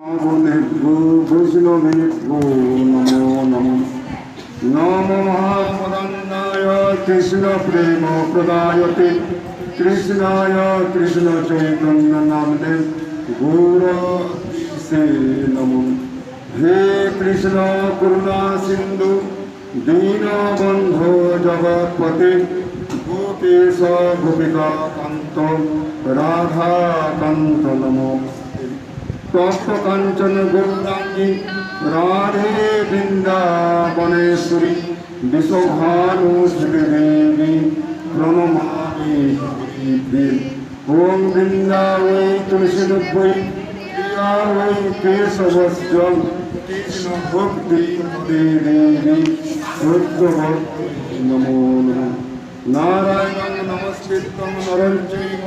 ভূ বৈষ্ণবেভ্যো নমো নমো নম মহাপদান্নায় কৃষ্ণ প্রেম প্রদায়তে কৃষ্ণায় কৃষ্ণ চৈতন্য নামে গৌর সে নম হে কৃষ্ণ করুণা সিন্ধু দীনবন্ধো জগৎপতে গোপেশ গোপিকা কান্ত রাধা কান্ত নমস্তে তপ্ত কাঞ্চন গৌরাঙ্গী রাধে বৃন্দাবনেশ্বরী বিশ্বভানু শ্রীদেবী প্রণমামি হরিদ্রে ওম বৃন্দা ওই তুলসী নব্বই প্রিয়া ওই কেশবস্য কৃষ্ণ ভক্তি দেবী রুদ্রভক্তি নমো নমঃ। নারায়ণ নমস্কৃতম নরং চৈব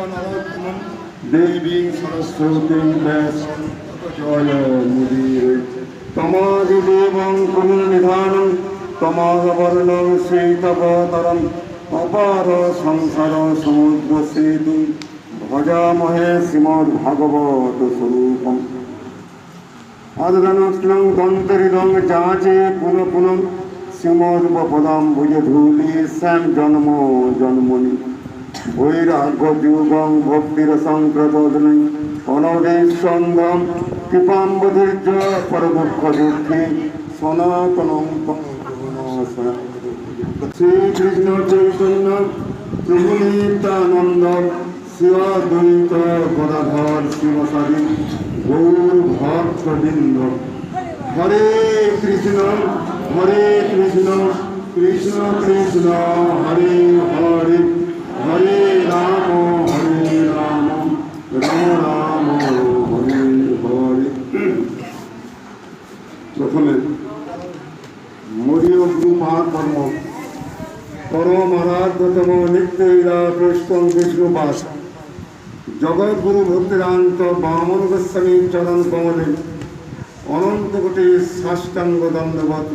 ব্যাসং। জয় মুদির। তমাদিদেবং কুলনিধানং তমাদবর্ণং শ্রীতপতরম অপার সংসার সমুদ্র সেতু, ভজামহে শ্রীমদ্ভাগবত স্বরূপম। আদদানস্লং দন্তরিদং যাচে পুনঃ পুনঃ শ্রীমদ্পদাম ভুজ ধূলি শ্যাম জন্ম জন্মনি। বৈরাগ্য যুগং ভক্তির সংক্রতোদনৈ অনবেশন্দম কৃপাম্বধৈর্য পরদুঃখ দুঃখে সনাতনং শ্রীকৃষ্ণ চৈতন্য প্রভু নিত্যানন্দ শিব দ্বৈত গদাধর শিবসাদী গৌর ভক্তবৃন্দ হরে কৃষ্ণ হরে কৃষ্ণ কৃষ্ণ কৃষ্ণ, হরে হরে। প্রথমে মরীয় গুরু মহাকর্ম পরম আরাধ্যতম নিত্যৈরা কৃষ্ণ বিষ্ণুপাস জগৎগুরু ভক্তিরান্ত বামন গোস্বামী চরণ কমলে। অনন্ত কোটি সাষ্টাঙ্গ দণ্ডবত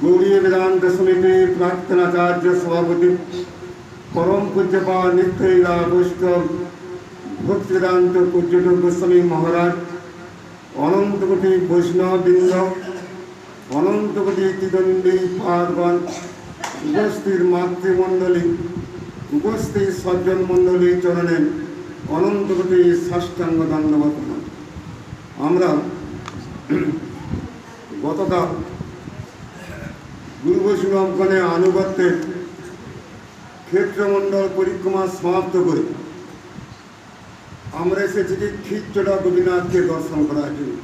গৌরীয় বেদান্ত সমিতি প্রাক্তন আচার্য সভাপতি পরম পূজ্যপা নিত্যৈরা বৈষ্ণব ভক্তি বেদান্ত পূজ্যট গোস্বামী মহারাজ অনন্ত কোটি বৈষ্ণব বৃন্দ অনন্ত কোটি তিদণ্ডী পার্বণ উপস্থিত মাতৃমণ্ডলী উপস্থিত সজ্জন মণ্ডলী চরণে অনন্ত কোটি সাষ্টাঙ্গ দণ্ডবত আমরা গতকাল গুরু বৈষ্ণবগণের আনুগত্যে ক্ষেত্রমণ্ডল পরিক্রমা সমাপ্ত করে আমরা এসেছি যে খিচড়া গোপীনাথকে দর্শন করার জন্য।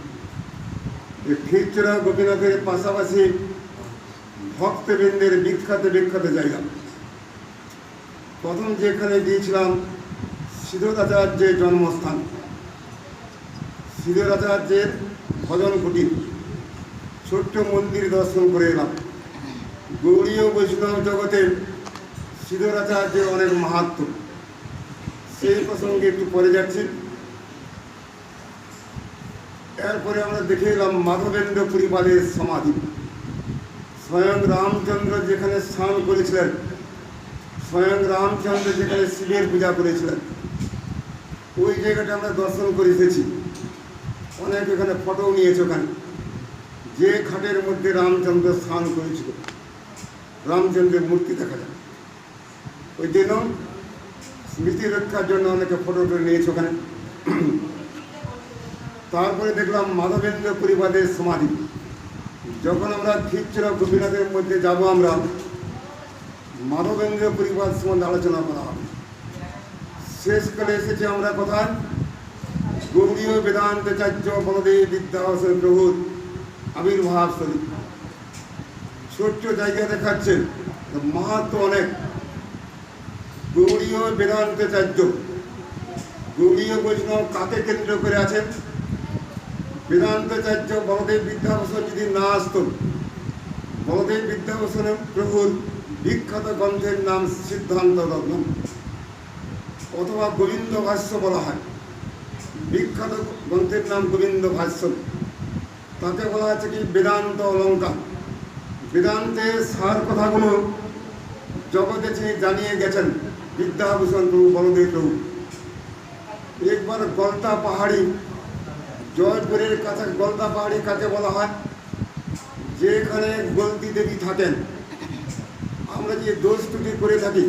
খিচড়া গোপীনাথের পাশাপাশি ভক্তবৃন্দের বিখ্যাত বিখ্যাত জায়গা। প্রথম যেখানে গিয়েছিলাম, সিদ্ধরাচার্যের জন্মস্থান। সিদ্ধরাচার্যের ভজন কুটির। ছোট্ট মন্দির দর্শন করে এলাম। গৌরীয় বৈষ্ণব জগতের সিদ্ধরাচার্যের অনেক মাহাত্ম। সেই প্রসঙ্গে একটু পরে যাচ্ছি। এরপরে আমরা দেখে এলাম মাধবেন্দ্র পরিবারের সমাধি। স্বয়ং রামচন্দ্র যেখানে স্নান করেছিলেন, স্বয়ং রামচন্দ্র যেখানে শিবের পূজা করেছিলেন, ওই জায়গাটা আমরা দর্শন করে এসেছি। অনেক এখানে ফটো নিয়েছে ওখানে। যে খাটের মধ্যে রামচন্দ্র স্নান করেছিল। রামচন্দ্রের মূর্তি দেখা যায়। ওই জন্য স্মৃতি রক্ষার জন্য অনেকে ফটো নিয়েছে ওখানে। তারপরে দেখলাম মাধবেন্দ্র পরিবারের সমাধি। যখন আমরা খিচড়া গোপীনাথের মধ্যে যাব আমরা, মাধবেন্দ্র পরিবার সম্বন্ধে আলোচনা করা হবে। শেষকালে এসেছি আমরা কোথায়? গৌরীয় বেদান্তাচার্য বলদেব বিদ্যাভূষণ প্রভুর আবির্ভাব শরীর ছোট্ট জায়গা দেখাচ্ছেন। মাহাত্ম অনেক। গৌরীয় বেদান্তাচার্য গৌরীয় বৈষ্ণব কাকে কেন্দ্র করে আছেন? বেদান্তাচার্য বলদেব বিদ্যাভূষণ যদি না আসত বলদেব বিদ্যাভূষণ প্রভুর বিখ্যাত গ্রন্থের নাম সিদ্ধান্ত রত্ন অথবা গোবিন্দ ভাষ্য বলা হয়। বিখ্যাত গ্রন্থের নাম গোবিন্দ ভাষ্য। তাকে বলা আছে কি, বেদান্ত অলঙ্কার। বেদান্তের সার কথাগুলো জগতে তিনি জানিয়ে গেছেন, বিদ্যাভূষণ প্রভু বলদেব প্রভু। একবার গলতা পাহাড়ি, জয়পুরের কাছে গলতা পাহাড়ি কাকে বলা হয়? যেখানে গলতি দেবী থাকেন। আমরা যে দোষ ত্রুটি করে থাকি,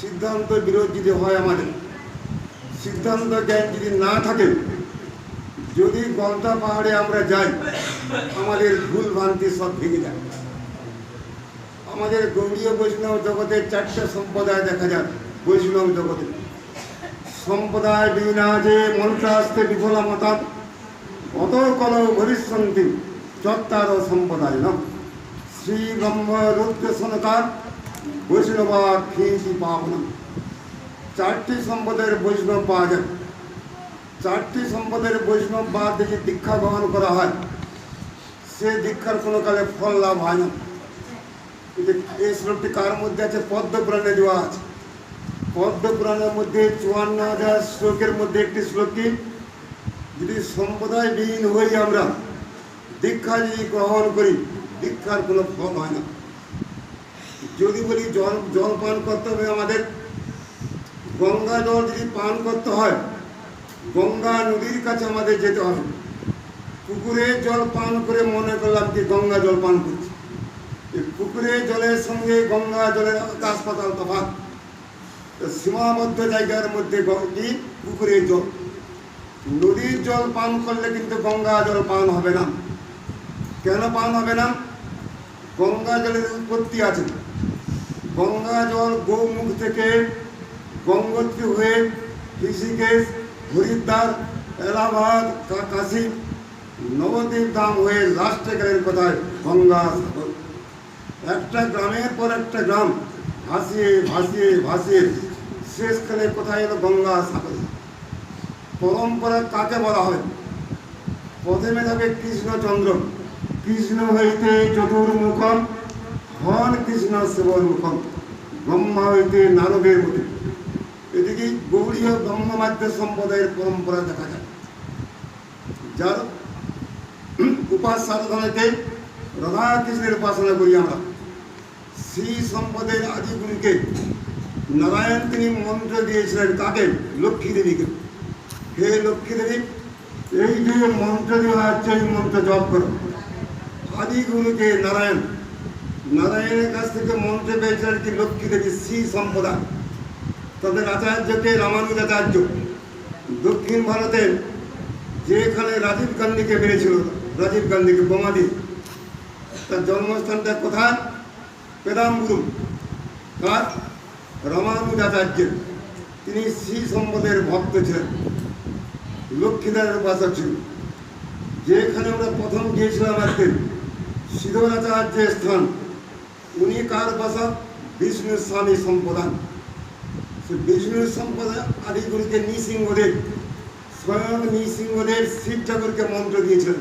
সিদ্ধান্ত বিরোধ যদি হয় আমাদের, সিদ্ধান্ত জ্ঞান যদি না থাকে, যদি গলতা পাহাড়ে আমরা যাই, আমাদের ভুল ভ্রান্তি সব ভেঙে যায়। আমাদের গৌরীয় বৈষ্ণব জগতে চারটে সম্প্রদায় দেখা যায় বৈষ্ণব জগতে। সম্প্রদায় বিনা যে মন্ত্রাস্তে বিফলা মতাত অত কল ভবিষ্যন্তি চত্বার সম্প্রদায় ন শ্রী ব্রহ্ম রুদ্র সনকার বৈষ্ণবা খ্যাতি পাবন চারটি সম্পদের বৈষ্ণব পাওয়া যায়। চারটি সম্পদের বৈষ্ণব বাদ দিয়ে দীক্ষা গ্রহণ করা হয়। সে দীক্ষার কোনো কালে ফল লাভ হয় না। কিন্তু এই শ্লোকটি কার মধ্যে আছে? পদ্ম পুরাণে দেওয়া আছে। পদ্ম পুরাণের মধ্যে চুয়ান্ন হাজার শ্লোকের মধ্যে একটি শ্লোক কি? যদি সম্প্রদায় বিহীন হই আমরা, দীক্ষা যদি গ্রহণ করি, দীক্ষার কোনো ফল হয় না। যদি বলি জল জল পান করতে হবে আমাদের, গঙ্গা জল যদি পান করতে হয়, গঙ্গা নদীর কাছে আমাদের যেতে হবে। পুকুরের জল পান করে মনে করলাম কি গঙ্গা জল পান করছি এই পুকুরের জলের সঙ্গে গঙ্গা জলের আকাশ তফাৎ। সীমাবদ্ধ জায়গার মধ্যে পুকুরের জল। নদীর জল পান করলে কিন্তু গঙ্গা জল পান হবে না। কেন পান হবে না? গঙ্গা জলের উৎপত্তি আছে। গঙ্গা জল গৌমুখ থেকে গঙ্গোত্রী হয়ে ঋষিকেশ, হরিদ্বার, এলাহাবাদ কাশী নবদ্বীপ ধাম হয়ে লাস্টে গেলেন কোথায়? গঙ্গা সাগর। একটা গ্রামের পর একটা গ্রাম, ভাসিয়ে ভাসিয়ে ভাসিয়ে শেষকালে কোথায় এলো গঙ্গা সাগর। পরম্পরা কাকে বলা হয়? প্রথমে থাকে কৃষ্ণচন্দ্র। কৃষ্ণ হইতে চতুর্মুখম ধন কৃষ্ণ শিবমুখম ব্রহ্মা হইতে নারদের মতো। এদিকে গৌরীয় ব্রহ্মমাদ্য সম্প্রদায়ের পরম্পরা দেখা যায়। যার উপাস সাধনাতে রাধা কৃষ্ণের উপাসনা করি আমরা। শ্রী সম্পদের আদিগুরুকে নারায়ণ তিনি মন্ত্র দিয়েছিলেন কাকে? লক্ষ্মী দেবীকে হে লক্ষ্মী দেবী এই যে মন্ত্র দেওয়া হচ্ছে, এই মন্ত্র জপ করো। আদিগুরুকে নারায়ণ। নারায়ণের কাছ থেকে মন্ত্র পেয়েছিলেন কি? লক্ষ্মী দেবী শ্রী সম্পদা তাদের আচার্যকে রামানুজাচার্য দক্ষিণ ভারতের যেখানে রাজীব গান্ধীকে মেরেছিল, রাজীব গান্ধীকে বোমা দিয়ে। তার জন্মস্থানটা কোথায়? পেদাম্বুরু কার? রামানুজাচার্যের। তিনি শ্রী সম্পদের ভক্ত ছিলেন। লক্ষ্মীদারের উপাসক ছিলেন। যেখানে আমরা প্রথম গিয়েছিলাম একদিন সিদ্ধরাচার্যের স্থান। উনি কার উপাসক? বিষ্ণু স্বামী সম্প্রদান। সে বিষ্ণু সম্প্রদায় আদিগুরুকে নৃসিংহদেব, স্বয়ং নৃসিংহদেব শিব ঠাকুরকে মন্ত্র দিয়েছিলেন।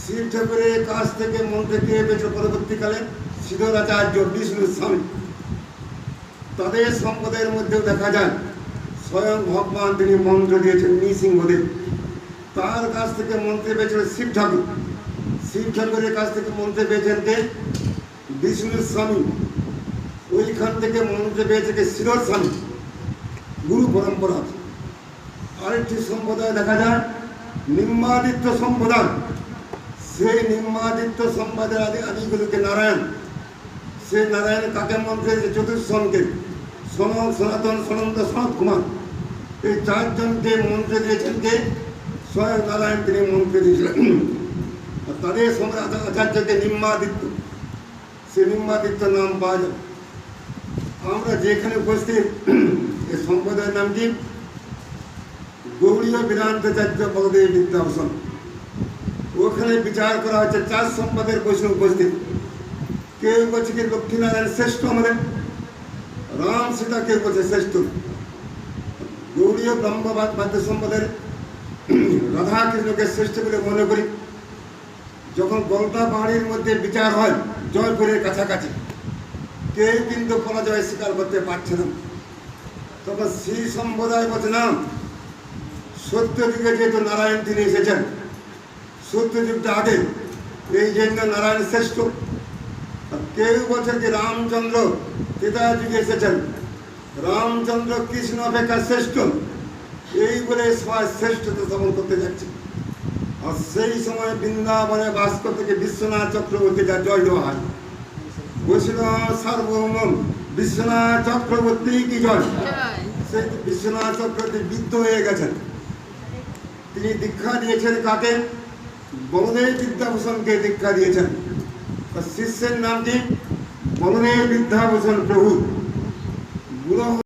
শিব ঠাকুরের কাছ থেকে মন্ত্র পেয়ে পেয়েছে পরবর্তীকালে। সিদ্ধরাচার্য বিষ্ণু স্বামী। তাদের সম্প্রদায়ের মধ্যেও দেখা যায়, স্বয়ং ভগবান তিনি মন্ত্র দিয়েছেন নৃসিংহদেব। তার কাছ থেকে মন্ত্রে পেয়েছেন শিব ঠাকুর। শিব ঠাকুরের কাছ থেকে মন্ত্রে পেয়েছেন কে? বিষ্ণু স্বামী। ওইখান থেকে মন্ত্রে পেয়েছে কে? শিরোর স্বামী। গুরু পরম্পরা আরেকটি সম্প্রদায় দেখা যায় নিম্বাদিত্য সম্প্রদায়। সেই নিম্বাদিত্য সম্প্রদায়ের আদি আদিগুলোকে নারায়ণ সে নারায়ণ কাকে মন্ত্রে চতুর্থনকে সন সনাতন, সনন্দ, সনত কুমার। এই চারজনকে মন্ত্রে দিয়েছেন কে? স্বয়ং নারায়ণ তিনি মন্ত্রে দিয়েছিলেন। আর তাদের সম্রাট আচার্যকে নিম্বাদিত্য সে নিম্বাদিত্য নাম পাওয়া যায়। আমরা যেখানে উপস্থিত এই সম্প্রদায়ের নাম কি? গৌরীয় বেদান্তাচার্য বলদেব বিদ্যাভূষণ। ওখানে বিচার করা হচ্ছে চার সম্পদের বৈষ্ণব উপস্থিত। কেউ বলছে কি লক্ষ্মীনারায়ণ শ্রেষ্ঠ আমাদের? রাম সীতা কেউ বলছে শ্রেষ্ঠ গৌরীয় ব্রহ্মবাদ বাদ্য সম্পদের রাধাকৃষ্ণকে শ্রেষ্ঠ বলে মনে করি। যখন গলদা পাহাড়ির মধ্যে বিচার হয়, জয়পুরের কাছাকাছি, কেউ কিন্তু পরাজয় স্বীকার করতে পারছে না। তখন শ্রী সম্প্রদায় বলছে, না সত্য যুগে যেহেতু নারায়ণ তিনি এসেছেন সত্য যুগটা আগে, এই জন্য নারায়ণ শ্রেষ্ঠ। কেউ বলছেন যে রামচন্দ্র ত্রেতা যুগে এসেছেন। রামচন্দ্র কৃষ্ণ অপেক্ষা শ্রেষ্ঠ। এই বলে সমাজ শ্রেষ্ঠতা স্থাপন করতে যাচ্ছে। আর সেই সময় বৃন্দাবনে বাস্ক থেকে বিশ্বনাথ চক্রবর্তী যা জয় দেওয়া হয়। বৈষ্ণব সার্বভৌম বিশ্বনাথ চক্রবর্তী কি জয়? সেই বিশ্বনাথ চক্রবর্তী বৃদ্ধ হয়ে গেছেন। তিনি দীক্ষা দিয়েছেন কাকে? বলদেব বিদ্যাভূষণকে দীক্ষা দিয়েছেন। শিষ্যের নামটি কি বলদেব বিদ্যাভূষণ প্রভু বুড়ো